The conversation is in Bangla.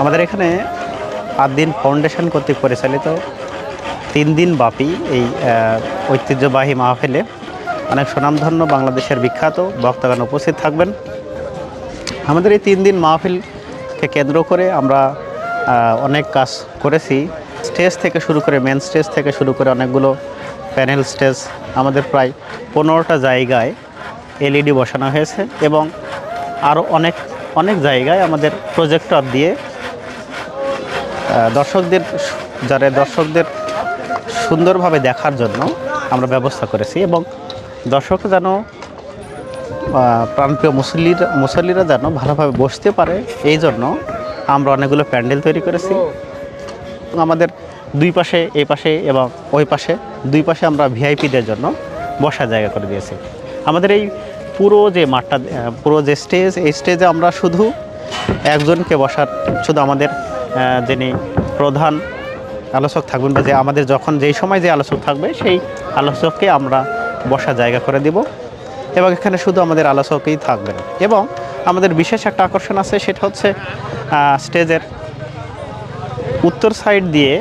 আমাদের এখানে আট দিন ফাউন্ডেশন কর্তৃক পরিচালিত, তিন দিন ব্যাপী এই ঐতিহ্যবাহী মাহফিলে অনেক সুনামধন্য বাংলাদেশের বিখ্যাত বক্তাগণ উপস্থিত থাকবেন। আমাদের এই তিন দিন মাহফিলকে কেন্দ্র করে আমরা অনেক কাজ করেছি। স্টেজ থেকে শুরু করে মেন স্টেজ থেকে শুরু করে অনেকগুলো প্যানেল স্টেজ আমাদের প্রায় পনেরোটা জায়গায় এলইডি বসানো হয়েছে এবং আরও অনেক অনেক জায়গায় আমাদের প্রজেক্টর দিয়ে দর্শকদের, যারা দর্শকদের সুন্দরভাবে দেখার জন্য আমরা ব্যবস্থা করেছি এবং দর্শক যেন প্রাণপ্রিয় মুসল্লিরা মুসল্লিরা যেন ভালোভাবে বসতে পারে, এই জন্য আমরা অনেকগুলো প্যান্ডেল তৈরি করেছি। আমাদের দুই পাশে এই পাশে এবং ওই পাশে, দুই পাশে আমরা ভিআইপিদের জন্য বসার জায়গা করে দিয়েছি। আমাদের এই পুরো যে মাঠটা পুরো যে স্টেজ এই স্টেজে আমরা শুধু একজনকে বসার, শুধু আমাদের যিনি প্রধান আলোচক থাকবেন বা যে আমাদের যখন যেই সময় যে আলোচক থাকবে, সেই আলোচককে আমরা বসার জায়গা করে দিব এবং এখানে শুধু আমাদের আলোচকই থাকবেন। এবং আমাদের বিশেষ একটা আকর্ষণ আছে, সেটা হচ্ছে স্টেজের উত্তর সাইড দিয়ে